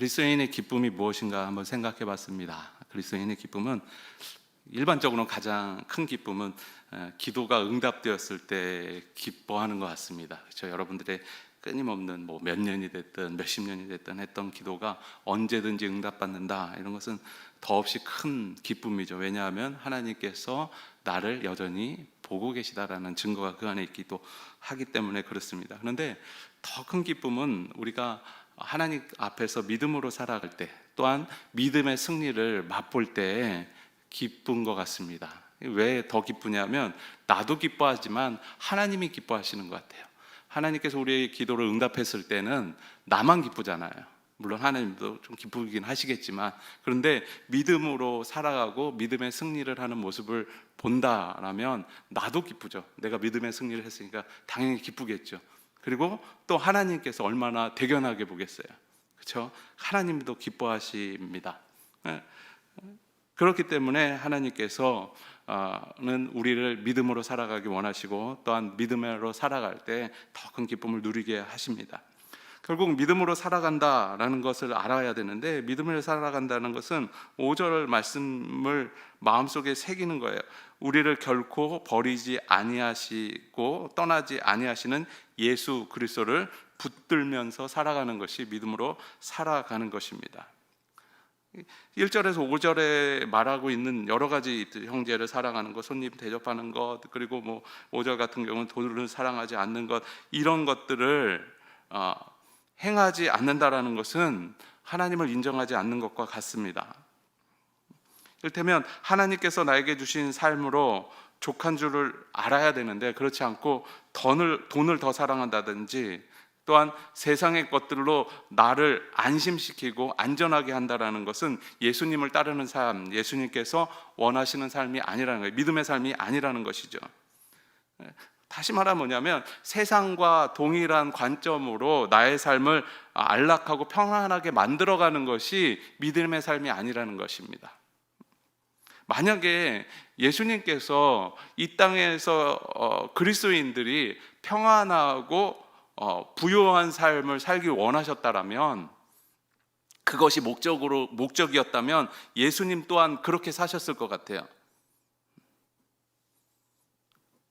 그리스도인의 기쁨이 무엇인가 한번 생각해 봤습니다. 그리스도인의 기쁨은 일반적으로 가장 큰 기쁨은 어, 기도가 응답되었을 때 기뻐하는 것 같습니다. 그렇죠? 여러분들의 끊임없는 뭐 몇 년이 됐든 몇십 년이 됐든 했던 기도가 언제든지 응답받는다 이런 것은 더없이 큰 기쁨이죠. 왜냐하면 하나님께서 나를 여전히 보고 계시다라는 증거가 그 안에 있기도 하기 때문에 그렇습니다. 그런데 더 큰 기쁨은 우리가 하나님 앞에서 믿음으로 살아갈 때 또한 믿음의 승리를 맛볼 때 기쁜 것 같습니다. 왜 더 기쁘냐면 나도 기뻐하지만 하나님이 기뻐하시는 것 같아요. 하나님께서 우리의 기도를 응답했을 때는 나만 기쁘잖아요. 물론 하나님도 좀 기쁘긴 하시겠지만 그런데 믿음으로 살아가고 믿음의 승리를 하는 모습을 본다라면 나도 기쁘죠. 내가 믿음의 승리를 했으니까 당연히 기쁘겠죠. 그리고 또 하나님께서 얼마나 대견하게 보겠어요. 그렇죠? 하나님도 기뻐하십니다. 예. 그렇기 때문에 하나님께서는 우리를 믿음으로 살아가기 원하시고 또한 믿음으로 살아갈 때 더 큰 기쁨을 누리게 하십니다. 결국 믿음으로 살아간다라는 것을 알아야 되는데 믿음으로 살아간다는 것은 5절 말씀을 마음속에 새기는 거예요. 우리를 결코 버리지 아니하시고 떠나지 아니하시는 예수 그리스도를 붙들면서 살아가는 것이 믿음으로 살아가는 것입니다. 1절에서 5절에 말하고 있는 여러 가지 형제를 사랑하는 것, 손님 대접하는 것, 그리고 뭐 5절 같은 경우는 돈을 사랑하지 않는 것 이런 것들을 어, 행하지 않는다라는 것은 하나님을 인정하지 않는 것과 같습니다. 이를테면 하나님께서 나에게 주신 삶으로 족한 줄을 알아야 되는데 그렇지 않고 돈을 돈을 더 사랑한다든지 또한 세상의 것들로 나를 안심시키고 안전하게 한다라는 것은 예수님을 따르는 삶, 예수님께서 원하시는 삶이 아니라는 거예요. 믿음의 삶이 아니라는 것이죠. 다시 말하면 뭐냐면 세상과 동일한 관점으로 나의 삶을 안락하고 평안하게 만들어가는 것이 믿음의 삶이 아니라는 것입니다. 만약에 예수님께서 이 땅에서 어, 그리스도인들이 평안하고 어, 부유한 삶을 살기 원하셨다라면 그것이 목적으로 목적이었다면 예수님 또한 그렇게 사셨을 것 같아요.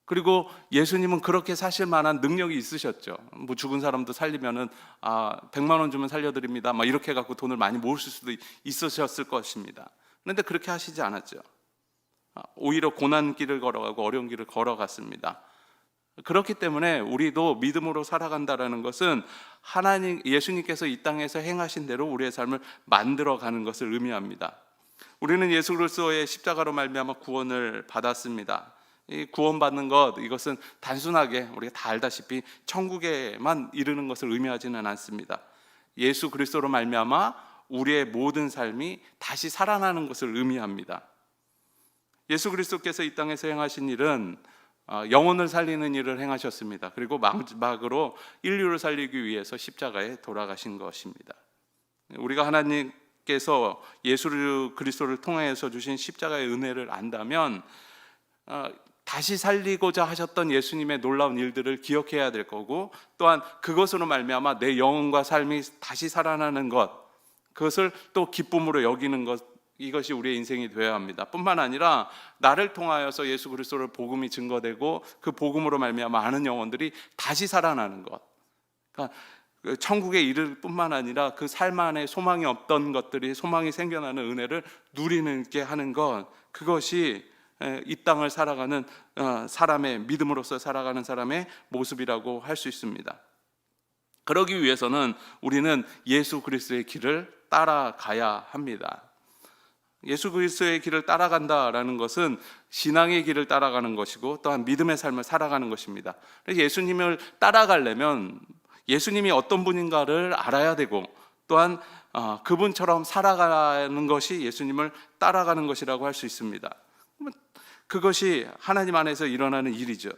그리고 예수님은 그렇게 사실 만한 능력이 있으셨죠. 뭐 죽은 사람도 살리면은 아 100만 원 주면 살려 드립니다. 막 이렇게 갖고 돈을 많이 모으실 수도 있으셨을 것입니다. 그런데 그렇게 하시지 않았죠. 아, 오히려 고난 길을 걸어가고 어려운 길을 걸어갔습니다. 그렇기 때문에 우리도 믿음으로 살아간다라는 것은 하나님 예수님께서 이 땅에서 행하신 대로 우리의 삶을 만들어 가는 것을 의미합니다. 우리는 예수 그리스도의 십자가로 말미암아 구원을 받았습니다. 이 구원받는 것 이것은 단순하게 우리가 다 알다시피 천국에만 이르는 것을 의미하지는 않습니다. 예수 그리스도로 말미암아 우리의 모든 삶이 다시 살아나는 것을 의미합니다. 예수 그리스도께서 이 땅에서 행하신 일은 어, 영혼을 살리는 일을 행하셨습니다. 그리고 마지막으로 인류를 살리기 위해서 십자가에 돌아가신 것입니다. 우리가 하나님께서 예수 그리스도를 통해서 주신 십자가의 은혜를 안다면 어, 다시 살리고자 하셨던 예수님의 놀라운 일들을 기억해야 될 거고 또한 그것으로 말미암아 내 영혼과 삶이 다시 살아나는 것 그것을 또 기쁨으로 여기는 것 이것이 우리의 인생이 되어야 합니다. 뿐만 아니라 나를 통하여서 예수 그리스도를 복음이 증거되고 그 복음으로 말미암아 많은 영혼들이 다시 살아나는 것. 그러니까 그 천국에 이를 뿐만 아니라 그 삶 안에 소망이 없던 것들이 소망이 생겨나는 은혜를 누리는 게 하는 것 그것이 이 땅을 살아가는 어, 사람의 믿음으로서 살아가는 사람의 모습이라고 할 수 있습니다. 그러기 위해서는 우리는 예수 그리스도의 길을 따라가야 합니다. 예수 그리스도의 길을 따라간다라는 것은 신앙의 길을 따라가는 것이고 또한 믿음의 삶을 살아가는 것입니다. 그래서 예수님을 따라가려면 예수님이 어떤 분인가를 알아야 되고 또한 어, 그분처럼 살아가는 것이 예수님을 따라가는 것이라고 할 수 있습니다. 그것이 하나님 안에서 일어나는 일이죠.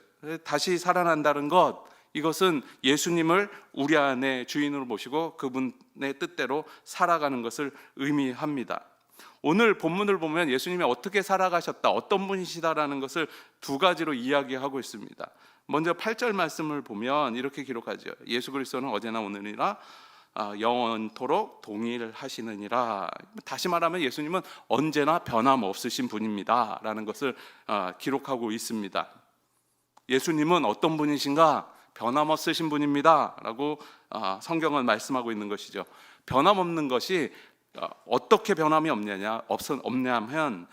다시 살아난다는 것 이것은 예수님을 우리 안에 주인으로 모시고 그분의 뜻대로 살아가는 것을 의미합니다. 오늘 본문을 보면 예수님이 어떻게 살아가셨다, 어떤 분이시다라는 것을 두 가지로 이야기하고 있습니다. 먼저 8절 말씀을 보면 이렇게 기록하죠. 예수 그리스도는 어제나 오늘이나 아, 영원토록 동일하시느니라. 다시 말하면 예수님은 언제나 변함없으신 분입니다 라는 것을 아, 기록하고 있습니다. 예수님은 어떤 분이신가? 변함없으신 분입니다 라고 아, 성경은 말씀하고 있는 것이죠. 변함없는 것이 아, 어떻게 변함이 없냐냐? 없 없냐면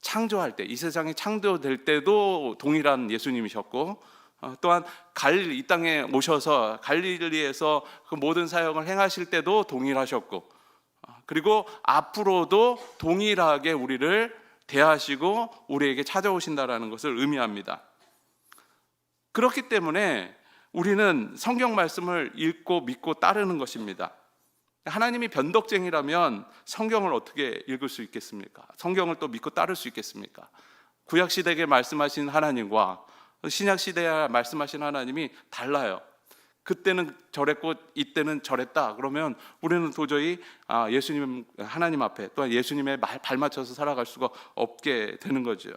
창조할 때 이 세상이 창조될 때도 동일한 예수님이셨고 어, 또한 갈릴리 이 땅에 오셔서 갈릴리에서 그 모든 사역을 행하실 때도 동일하셨고 어, 그리고 앞으로도 동일하게 우리를 대하시고 우리에게 찾아오신다라는 것을 의미합니다. 그렇기 때문에 우리는 성경 말씀을 읽고 믿고 따르는 것입니다. 하나님이 변덕쟁이라면 성경을 어떻게 읽을 수 있겠습니까? 성경을 또 믿고 따를 수 있겠습니까? 구약 시대에 말씀하신 하나님과 신약 시대에 말씀하신 하나님이 달라요. 그때는 저랬고 이때는 저랬다. 그러면 우리는 도저히 아, 예수님 하나님 앞에 또한 예수님의 말 발맞춰서 살아갈 수가 없게 되는 거죠.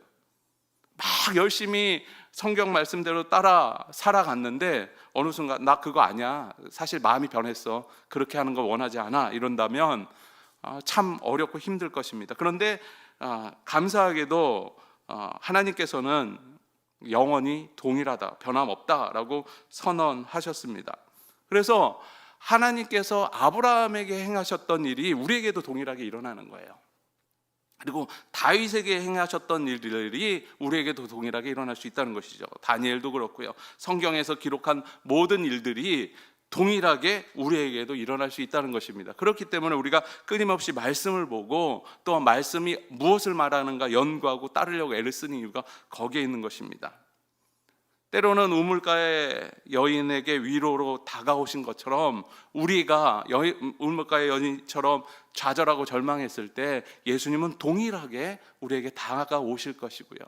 막 열심히 성경 말씀대로 따라 살아갔는데 어느 순간 나 그거 아니야. 사실 마음이 변했어. 그렇게 하는 거 원하지 않아. 이런다면 아, 참 어렵고 힘들 것입니다. 그런데 아, 감사하게도 아, 하나님께서는 영원히 동일하다, 변함없다라고 선언하셨습니다. 그래서 하나님께서 아브라함에게 행하셨던 일이 우리에게도 동일하게 일어나는 거예요. 그리고 다윗에게 행하셨던 일들이 우리에게도 동일하게 일어날 수 있다는 것이죠. 다니엘도 그렇고요. 성경에서 기록한 모든 일들이 동일하게 우리에게도 일어날 수 있다는 것입니다. 그렇기 때문에 우리가 끊임없이 말씀을 보고 또 말씀이 무엇을 말하는가 연구하고 따르려고 애를 쓰는 이유가 거기에 있는 것입니다. 때로는 우물가의 여인에게 위로로 다가오신 것처럼 우리가 여인, 우물가의 여인처럼 좌절하고 절망했을 때 예수님은 동일하게 우리에게 다가오실 것이고요.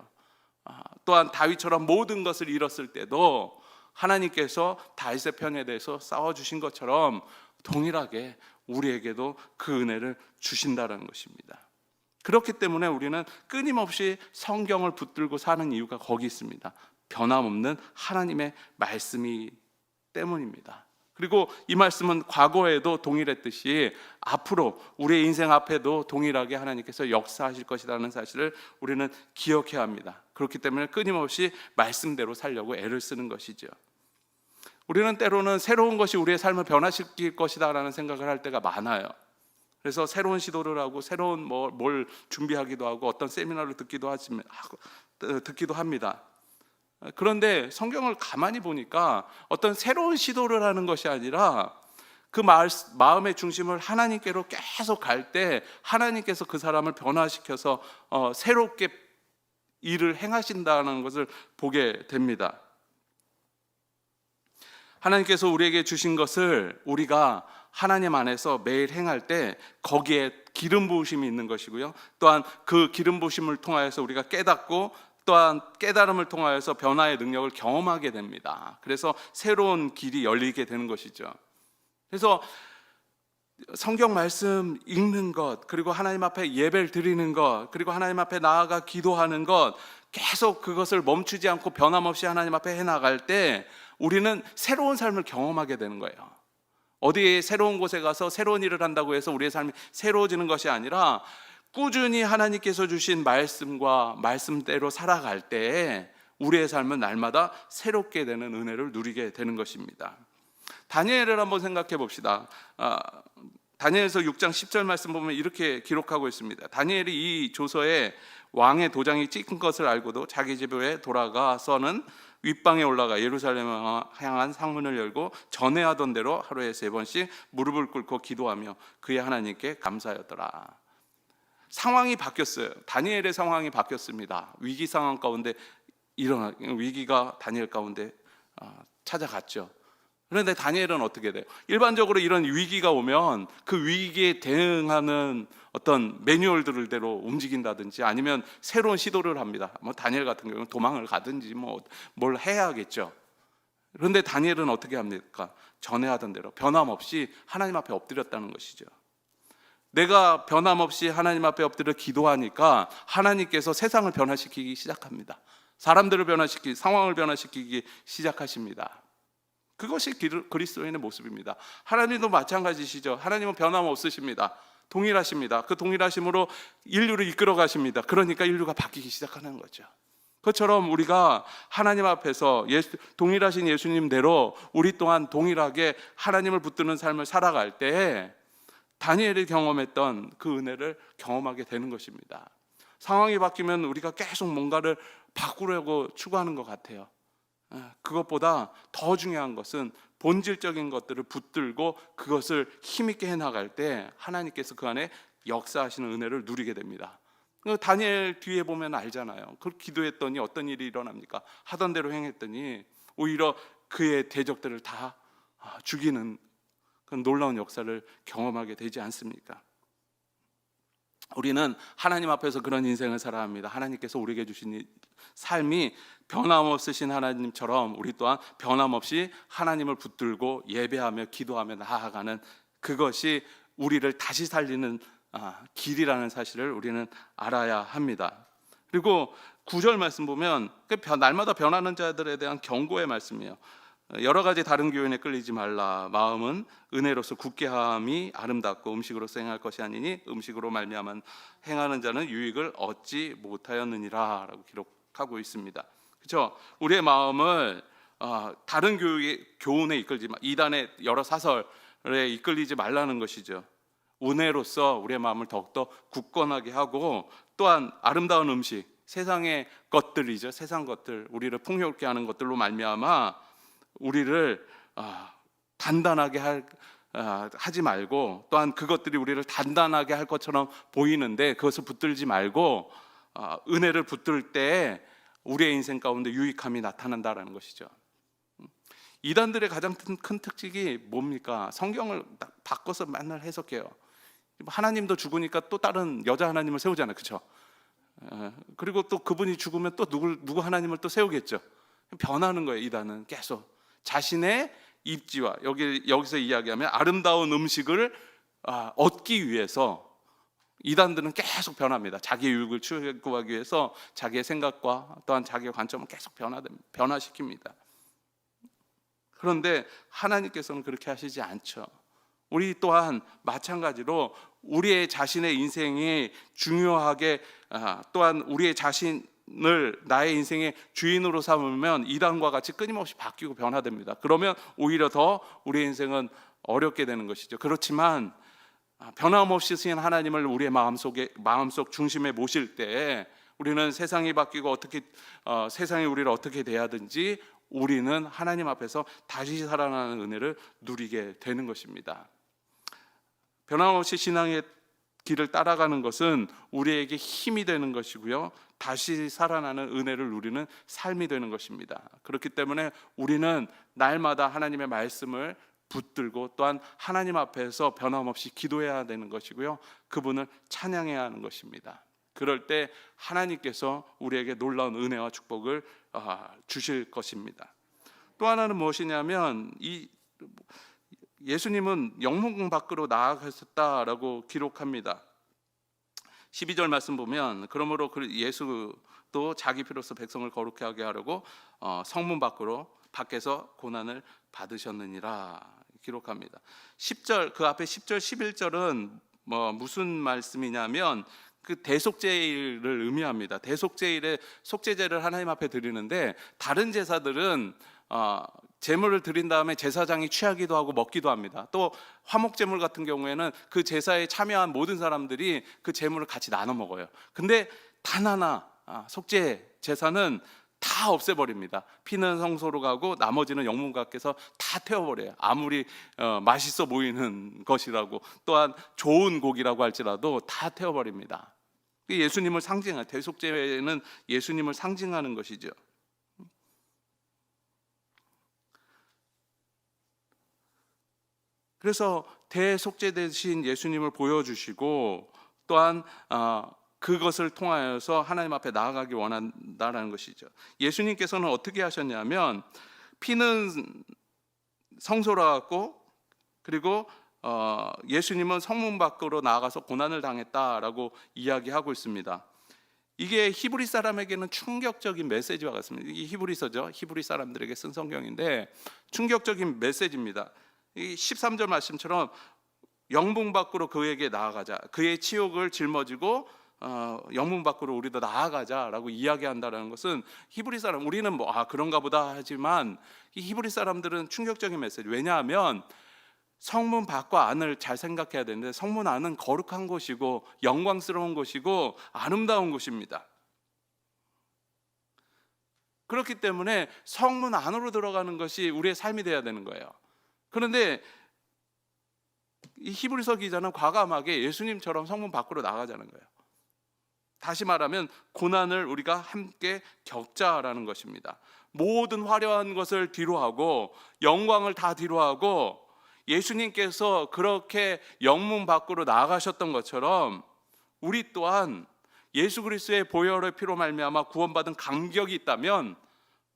아, 또한 다윗처럼 모든 것을 잃었을 때도 하나님께서 다윗의 편에 대해서 싸워 주신 것처럼 동일하게 우리에게도 그 은혜를 주신다는 것입니다. 그렇기 때문에 우리는 끊임없이 성경을 붙들고 사는 이유가 거기 있습니다. 변함없는 하나님의 말씀이 때문입니다. 그리고 이 말씀은 과거에도 동일했듯이 앞으로 우리의 인생 앞에도 동일하게 하나님께서 역사하실 것이라는 사실을 우리는 기억해야 합니다. 그렇기 때문에 끊임없이 말씀대로 살려고 애를 쓰는 것이죠. 우리는 때로는 새로운 것이 우리의 삶을 변화시킬 것이다라는 생각을 할 때가 많아요. 그래서 새로운 시도를 하고 새로운 뭐, 뭘 준비하기도 하고 어떤 세미나를 듣기도 하지만 듣기도 합니다. 그런데 성경을 가만히 보니까 어떤 새로운 시도를 하는 것이 아니라 그 마음의 중심을 하나님께로 계속 갈 때 하나님께서 그 사람을 변화시켜서 어, 새롭게 일을 행하신다는 것을 보게 됩니다. 하나님께서 우리에게 주신 것을 우리가 하나님 안에서 매일 행할 때 거기에 기름 부으심이 있는 것이고요. 또한 그 기름 부으심을 통하여서 우리가 깨닫고 또한 깨달음을 통하여서 변화의 능력을 경험하게 됩니다. 그래서 새로운 길이 열리게 되는 것이죠. 그래서 성경 말씀 읽는 것, 그리고 하나님 앞에 예배를 드리는 것, 그리고 하나님 앞에 나아가 기도하는 것, 계속 그것을 멈추지 않고 변함없이 하나님 앞에 해 나갈 때 우리는 새로운 삶을 경험하게 되는 거예요. 어디 새로운 곳에 가서 새로운 일을 한다고 해서 우리의 삶이 새로워지는 것이 아니라 꾸준히 하나님께서 주신 말씀과 말씀대로 살아갈 때 우리의 삶은 날마다 새롭게 되는 은혜를 누리게 되는 것입니다. 다니엘을 한번 생각해 봅시다. 아, 다니엘서 6장 10절 말씀 보면 이렇게 기록하고 있습니다. 다니엘이 이 조서에 왕의 도장이 찍힌 것을 알고도 자기 집에 돌아가서는 윗방에 올라가 예루살렘을 향한 상문을 열고 전에 하던 대로 하루에 세 번씩 무릎을 꿇고 기도하며 그의 하나님께 감사하였더라. 상황이 바뀌었어요. 다니엘의 상황이 바뀌었습니다. 위기 상황 가운데 일어나 위기가 다니엘 가운데 아, 찾아갔죠. 그런데 다니엘은 어떻게 돼요? 일반적으로 이런 위기가 오면 그 위기에 대응하는 어떤 매뉴얼들대로 움직인다든지 아니면 새로운 시도를 합니다. 뭐 다니엘 같은 경우는 도망을 가든지 뭐 뭘 해야겠죠. 그런데 다니엘은 어떻게 합니까? 전에 하던 대로 변함없이 하나님 앞에 엎드렸다는 것이죠. 내가 변함없이 하나님 앞에 엎드려 기도하니까 하나님께서 세상을 변화시키기 시작합니다. 사람들을 변화시키, 상황을 변화시키기 시작하십니다. 그것이 그리스도인의 모습입니다. 하나님도 마찬가지시죠. 하나님은 변함없으십니다. 동일하십니다. 그 동일하심으로 인류를 이끌어 가십니다. 그러니까 인류가 바뀌기 시작하는 거죠. 그처럼 우리가 하나님 앞에서 예수, 동일하신 예수님대로 우리 또한 동일하게 하나님을 붙드는 삶을 살아갈 때 다니엘이 경험했던 그 은혜를 경험하게 되는 것입니다. 상황이 바뀌면 우리가 계속 뭔가를 바꾸려고 추구하는 것 같아요. 예, 그것보다 더 중요한 것은 본질적인 것들을 붙들고 그것을 힘있게 해나갈 때 하나님께서 그 안에 역사하시는 은혜를 누리게 됩니다. 그 다니엘 뒤에 보면 알잖아요. 그 기도했더니 어떤 일이 일어납니까? 하던 대로 행했더니 오히려 그의 대적들을 다 아, 죽이는 그 놀라운 역사를 경험하게 되지 않습니까? 우리는 하나님 앞에서 그런 인생을 살아야 합니다. 하나님께서 우리에게 주신 이 삶이 변함없으신 하나님처럼 우리 또한 변함없이 하나님을 붙들고 예배하며 기도하며 나아가는 그것이 우리를 다시 살리는 아, 길이라는 사실을 우리는 알아야 합니다. 그리고 구절 말씀 보면 그 변- 날마다 변하는 자들에 대한 경고의 말씀이에요. 여러 가지 다른 교훈에 끌리지 말라. 마음은 은혜로서 굳게 함이 아름답고 음식으로서 행할 것이 아니니 음식으로 말미암아 행하는 자는 유익을 얻지 못하였느니라라고 기록하고 있습니다. 그렇죠? 우리의 마음을 어, 다른 교훈에 이끌지 마, 이단의 여러 사설에 이끌리지 말라는 것이죠. 은혜로서 우리의 마음을 더욱더 굳건하게 하고 또한 아름다운 음식, 세상의 것들이죠. 세상 것들, 우리를 풍요롭게 하는 것들로 말미암아 우리를 아, 단단하게 할 아, 하지 말고 또한 그것들이 우리를 단단하게 할 것처럼 보이는데 그것을 붙들지 말고 아, 은혜를 붙들 때 우리의 인생 가운데 유익함이 나타난다라는 것이죠. 이단들의 가장 큰- 큰 특징이 뭡니까? 성경을 딱 바꿔서 맨날 해석해요. 하나님도 죽으니까 또 다른 여자 하나님을 세우잖아요, 그렇죠? 그리고 또 그분이 죽으면 또 누구 누구 하나님을 또 세우겠죠. 변하는 거예요, 이단은 계속 자신의 입지와 여기 여기서 이야기하면 아름다운 음식을 아, 얻기 위해서 이단들은 계속 변합니다. 자기의 유익을 추구하기 위해서 자기의 생각과 또한 자기의 관점을 계속 변화 변화시킵니다. 그런데 하나님께서는 그렇게 하시지 않죠. 우리 또한 마찬가지로 우리의 자신의 인생이 중요하게 아, 또한 우리의 자신 을 나의 인생의 주인으로 삼으면 이단과 같이 끊임없이 바뀌고 변화됩니다. 그러면 오히려 더 우리의 인생은 어렵게 되는 것이죠. 그렇지만 아, 변함없이 쓰신 하나님을 우리의 마음속에 마음속 중심에 모실 때 우리는 세상이 바뀌고 어떻게 어, 세상이 우리를 어떻게 대하든지 우리는 하나님 앞에서 다시 살아나는 은혜를 누리게 되는 것입니다. 변함없이 신앙의 길을 따라가는 것은 우리에게 힘이 되는 것이고요. 다시 살아나는 은혜를 누리는 삶이 되는 것입니다. 그렇기 때문에 우리는 날마다 하나님의 말씀을 붙들고 또한 하나님 앞에서 변함없이 기도해야 되는 것이고요. 그분을 찬양해야 하는 것입니다. 그럴 때 하나님께서 우리에게 놀라운 은혜와 축복을 아, 주실 것입니다. 또 하나는 무엇이냐면 이 예수님은 영문 밖으로 나아가셨다라고 기록합니다. 12절 말씀 보면 그러므로 그 예수도 자기 피로서 백성을 거룩해 하게 하려고 어, 성문 밖으로 밖에서 고난을 받으셨느니라 기록합니다. 10절 그 앞에 10절 11절은 뭐 무슨 말씀이냐면 그 대속제일을 의미합니다. 대속제일에 속죄제를 하나님 앞에 드리는데 다른 제사들은 어, 제물을 드린 다음에 제사장이 취하기도 하고 먹기도 합니다. 또 화목 제물 같은 경우에는 그 제사에 참여한 모든 사람들이 그 제물을 같이 나눠 먹어요. 근데 단 하나 아, 속죄 제사는 다 없애버립니다. 피는 성소로 가고 나머지는 영문각께서 다 태워버려요. 아무리 어, 맛있어 보이는 것이라고 또한 좋은 고기라고 할지라도 다 태워버립니다. 예수님을 상징한 대속제는 예수님을 상징하는 것이죠. 그래서 대속죄 대신 예수님을 보여주시고 또한 어, 그것을 통하여서 하나님 앞에 나아가기 원한다라는 것이죠. 예수님께서는 어떻게 하셨냐면 피는 성소라 갖고 그리고 어, 예수님은 성문 밖으로 나가서 고난을 당했다라고 이야기하고 있습니다. 이게 히브리 사람에게는 충격적인 메시지와 같습니다. 이게 히브리서죠. 히브리 사람들에게 쓴 성경인데 충격적인 메시지입니다. 이 13절 말씀처럼 영분 밖으로 그에게 나아가자. 그의 치욕을 짊어지고 어, 영문 밖으로 우리도 나아가자라고 이야기한다라는 것은 히브리 사람 우리는 뭐 아 그런가 보다 하지만 이 히브리 사람들은 충격적인 메시지. 왜냐하면 성문 밖과 안을 잘 생각해야 되는데 성문 안은 거룩한 곳이고 영광스러운 곳이고 아름다운 곳입니다. 그렇기 때문에 성문 안으로 들어가는 것이 우리의 삶이 되어야 되는 거예요. 그런데 이 히브리서 기자는 과감하게 예수님처럼 성문 밖으로 나가자는 거예요. 다시 말하면 고난을 우리가 함께 겪자라는 것입니다. 모든 화려한 것을 뒤로하고 영광을 다 뒤로하고 예수님께서 그렇게 영문 밖으로 나가셨던 것처럼 우리 또한 예수 그리스도의 보혈의 피로 말미암아 구원받은 감격이 있다면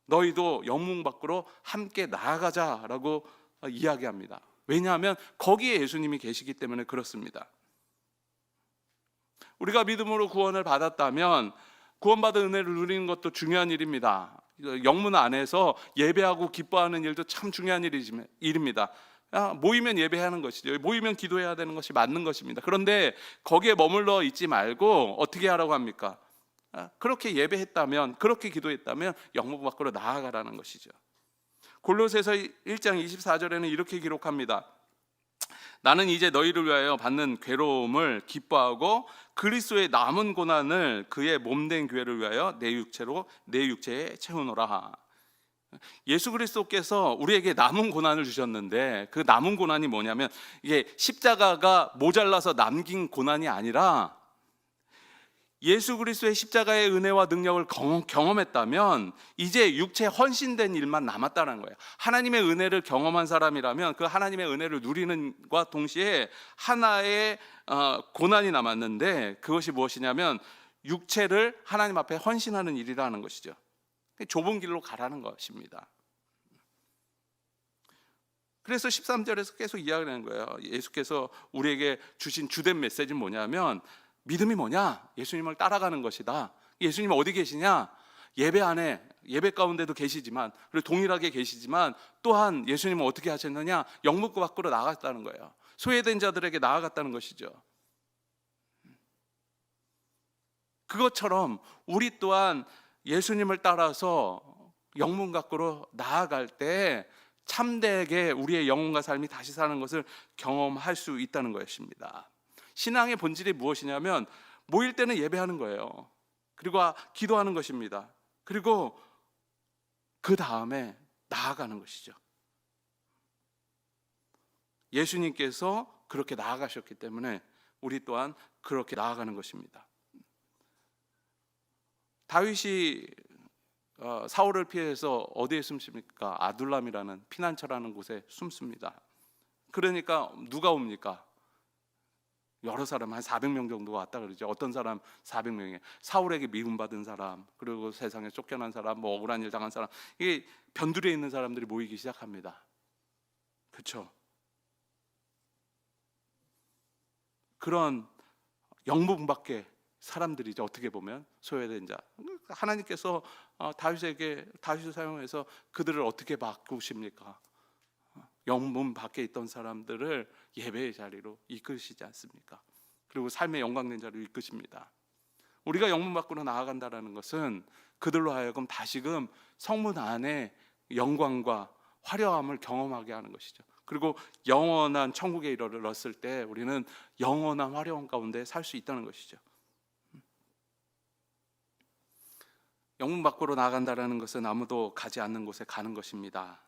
너희도 영문 밖으로 함께 나아가자라고 이야기합니다. 왜냐하면 거기에 예수님이 계시기 때문에 그렇습니다. 우리가 믿음으로 구원을 받았다면 구원받은 은혜를 누리는 것도 중요한 일입니다. 영문 안에서 예배하고 기뻐하는 일도 참 중요한 일입니다. 아, 모이면 예배하는 것이죠. 모이면 기도해야 되는 것이 맞는 것입니다. 그런데 거기에 머물러 있지 말고 어떻게 하라고 합니까? 아, 그렇게 예배했다면, 그렇게 기도했다면 영문 밖으로 나아가라는 것이죠. 골로새서 1장 24절에는 이렇게 기록합니다. 나는 이제 너희를 위하여 받는 괴로움을 기뻐하고 그리스도의 남은 고난을 그의 몸된 교회를 위하여 내 육체로 내 육체에 채우노라. 예수 그리스도께서 우리에게 남은 고난을 주셨는데 그 남은 고난이 뭐냐면 이게 십자가가 모자라서 남긴 고난이 아니라 예수 그리스도의 십자가의 은혜와 능력을 경- 경험했다면 이제 육체 헌신된 일만 남았다는 거예요. 하나님의 은혜를 경험한 사람이라면 그 하나님의 은혜를 누리는과 동시에 하나의 어, 고난이 남았는데 그것이 무엇이냐면 육체를 하나님 앞에 헌신하는 일이라는 것이죠. 좁은 길로 가라는 것입니다. 그래서 13절에서 계속 이야기하는 거예요. 예수께서 우리에게 주신 주된 메시지는 뭐냐면 믿음이 뭐냐? 예수님을 따라가는 것이다. 예수님 어디 계시냐? 예배 안에 예배 가운데도 계시지만 그리고 동일하게 계시지만 또한 예수님은 어떻게 하셨느냐? 영문구 밖으로 나갔다는 거예요. 소외된 자들에게 나아갔다는 것이죠. 그것처럼 우리 또한 예수님을 따라서 영문 밖으로 나아갈 때 참되게 우리의 영혼과 삶이 다시 사는 것을 경험할 수 있다는 것입니다. 신앙의 본질이 무엇이냐면 모일 때는 예배하는 거예요. 그리고 기도하는 것입니다. 그리고 그 다음에 나아가는 것이죠. 예수님께서 그렇게 나아가셨기 때문에 우리 또한 그렇게 나아가는 것입니다. 다윗이 어, 사울을 피해서 어디에 숨습니까? 아둘람이라는 피난처라는 곳에 숨습니다. 그러니까 누가 옵니까? 여러 사람 한 400명 정도가 왔다 그러죠. 어떤 사람 400명에 사울에게 미움받은 사람, 그리고 세상에 쫓겨난 사람, 뭐 억울한 일 당한 사람, 이게 변두리에 있는 사람들이 모이기 시작합니다. 그렇죠? 그런 영문밖에 사람들이죠. 어떻게 보면 소외된 자. 하나님께서 어, 다윗에게 다윗을 사용해서 그들을 어떻게 바꾸십니까? 영문 밖에 있던 사람들을 예배의 자리로 이끄시지 않습니까? 그리고 삶의 영광된 자리로 이끄십니다. 우리가 영문 밖으로 나아간다라는 것은 그들로 하여금 다시금 성문 안에 영광과 화려함을 경험하게 하는 것이죠. 그리고 영원한 천국에 이르렀을 때 우리는 영원한 화려함 가운데 살 수 있다는 것이죠. 영문 밖으로 나간다라는 것은 아무도 가지 않는 곳에 가는 것입니다.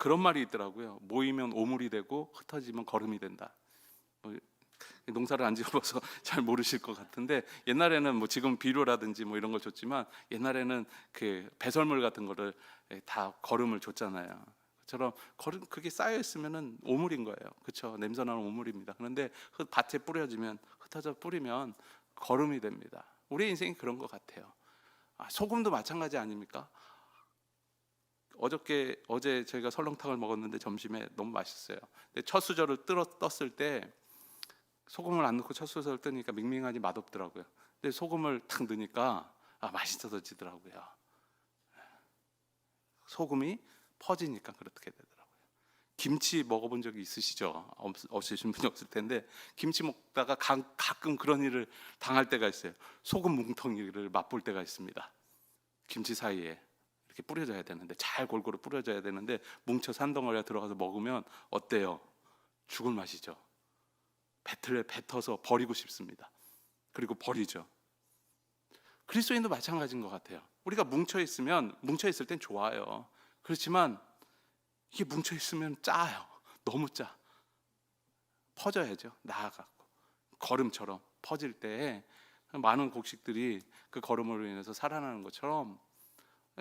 그런 말이 있더라고요. 모이면 오물이 되고 흩어지면 걸음이 된다. 뭐, 농사를 안 지어봐서 잘 모르실 것 같은데 옛날에는 뭐 지금 비료라든지 뭐 이런 걸 줬지만 옛날에는 그 배설물 같은 거를 다 걸음을 줬잖아요. 처럼 걸음 그게 쌓여 있으면은 오물인 거예요. 그렇죠? 냄새나는 오물입니다. 그런데 흙 밭에 뿌려지면 흩어져 뿌리면 걸음이 됩니다. 우리 인생이 그런 것 같아요. 아, 소금도 마찬가지 아닙니까? 어저께 어제 저희가 설렁탕을 먹었는데 점심에 너무 맛있어요. 근데 첫 수저를 뜰어 떴을 때 소금을 안 넣고 첫 수저를 뜨니까 밍밍하니 맛없더라고요. 근데 소금을 탁 넣으니까 아 맛있어지더라고요. 소금이 퍼지니까 그렇게 되더라고요. 김치 먹어본 적이 있으시죠? 없, 없으신 분이 없을 텐데 김치 먹다가 가, 가끔 그런 일을 당할 때가 있어요. 소금 뭉텅이를 맛볼 때가 있습니다. 김치 사이에 이렇게 뿌려져야 되는데 잘 골고루 뿌려져야 되는데 뭉쳐서 한 덩어리가 들어가서 먹으면 어때요? 죽을 맛이죠. 뱉을 뱉어서 버리고 싶습니다. 그리고 버리죠. 그리스도인도 마찬가지인 것 같아요. 우리가 뭉쳐 있으면 뭉쳐 있을 땐 좋아요. 그렇지만 이게 뭉쳐 있으면 짜요. 너무 짜. 퍼져야죠. 나아가고 걸음처럼 퍼질 때 많은 곡식들이 그 걸음으로 인해서 살아나는 것처럼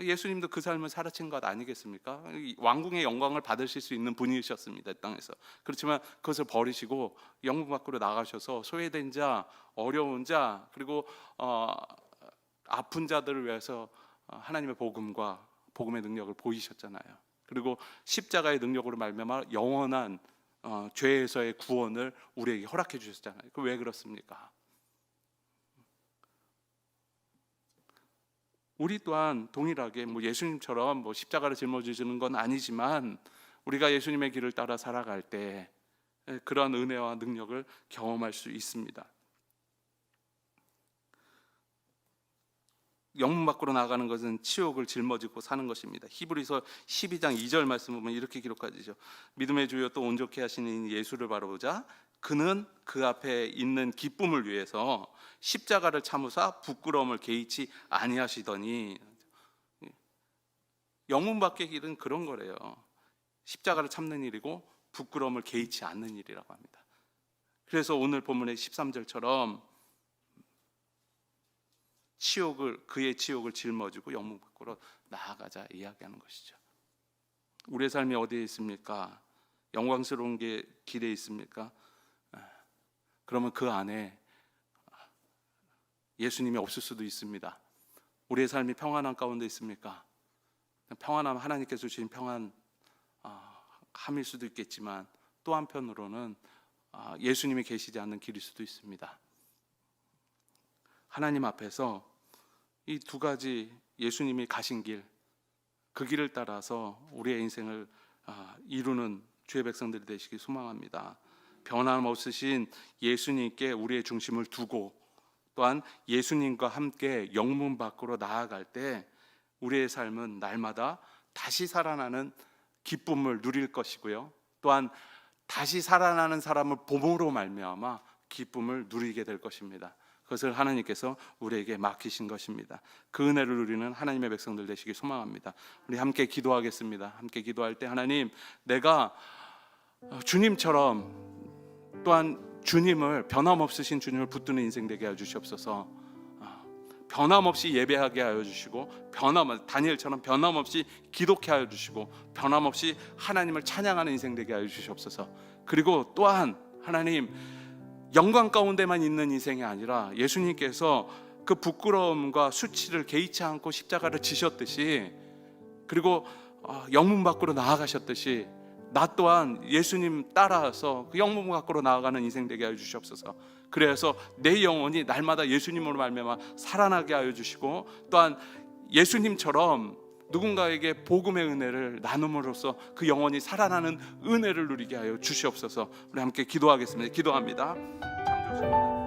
예수님도 그 삶을 살아친 것 아니겠습니까? 이 왕궁의 영광을 받으실 수 있는 분이셨습니다. 이 땅에서. 그렇지만 그것을 버리시고 영국 밖으로 나가셔서 소외된 자, 어려운 자, 그리고 어, 아픈 자들을 위해서 어, 하나님의 복음과 복음의 능력을 보이셨잖아요. 그리고 십자가의 능력으로 말미암아 영원한 어, 죄에서의 구원을 우리에게 허락해 주셨잖아요. 그 왜 그렇습니까? 우리 또한 동일하게 뭐 예수님처럼 뭐 십자가를 짊어지는 건 아니지만 우리가 예수님의 길을 따라 살아갈 때 그러한 은혜와 능력을 경험할 수 있습니다. 영문 밖으로 나가는 것은 치욕을 짊어지고 사는 것입니다. 히브리서 12장 2절 말씀 보면 이렇게 기록하죠. 믿음의 주여 또 온전케 하시는 예수를 바라보자. 그는 그 앞에 있는 기쁨을 위해서 십자가를 참으사 부끄러움을 개의치 아니하시더니 영문 밖의 길은 그런 거래요. 십자가를 참는 일이고 부끄러움을 개의치 않는 일이라고 합니다. 그래서 오늘 본문의 13절처럼 치욕을 그의 치욕을 짊어지고 영문 밖으로 나아가자 이야기하는 것이죠. 우리의 삶이 어디에 있습니까? 영광스러운 게 길에 있습니까? 그러면 그 안에 예수님이 없을 수도 있습니다. 우리의 삶이 평안한 가운데 있습니까? 평안함 하나님께서 주신 평안 아, 함일 수도 있겠지만 또 한편으로는 아, 예수님이 계시지 않는 길일 수도 있습니다. 하나님 앞에서 이 두 가지 예수님이 가신 길, 그 길을 따라서 우리의 인생을 아, 이루는 주의 백성들이 되시기 소망합니다. 변함없으신 예수님께 우리의 중심을 두고 또한 예수님과 함께 영문 밖으로 나아갈 때 우리의 삶은 날마다 다시 살아나는 기쁨을 누릴 것이고요. 또한 다시 살아나는 사람을 봄으로 말미암아 기쁨을 누리게 될 것입니다. 그것을 하나님께서 우리에게 맡기신 것입니다. 그 은혜를 누리는 하나님의 백성들 되시기 소망합니다. 우리 함께 기도하겠습니다. 함께 기도할 때 하나님 내가 주님처럼 또한 주님을 변함없으신 주님을 붙드는 인생 되게 하여 주시옵소서. 아, 변함없이 예배하게 하여 주시고 변함 다니엘처럼 변함없이 기독해 하여 주시고 변함없이 하나님을 찬양하는 인생 되게 하여 주시옵소서. 그리고 또한 하나님 영광 가운데만 있는 인생이 아니라 예수님께서 그 부끄러움과 수치를 개의치 않고 십자가를 지셨듯이 그리고 어, 영문 밖으로 나아가셨듯이 나 또한 예수님 따라서 그 영문 밖으로 나아가는 인생 되게 하여 주시옵소서. 그래서 내 영혼이 날마다 예수님으로 말미암아 살아나게 하여 주시고 또한 예수님처럼 누군가에게 복음의 은혜를 나눔으로써 그 영혼이 살아나는 은혜를 누리게 하여 주시옵소서. 우리 함께 기도하겠습니다. 기도합니다.